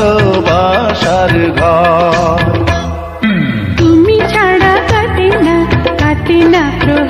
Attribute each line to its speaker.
Speaker 1: ভালোবাসার ঘর। তুমি ছাড়া কাটে না কাটে না প্রভু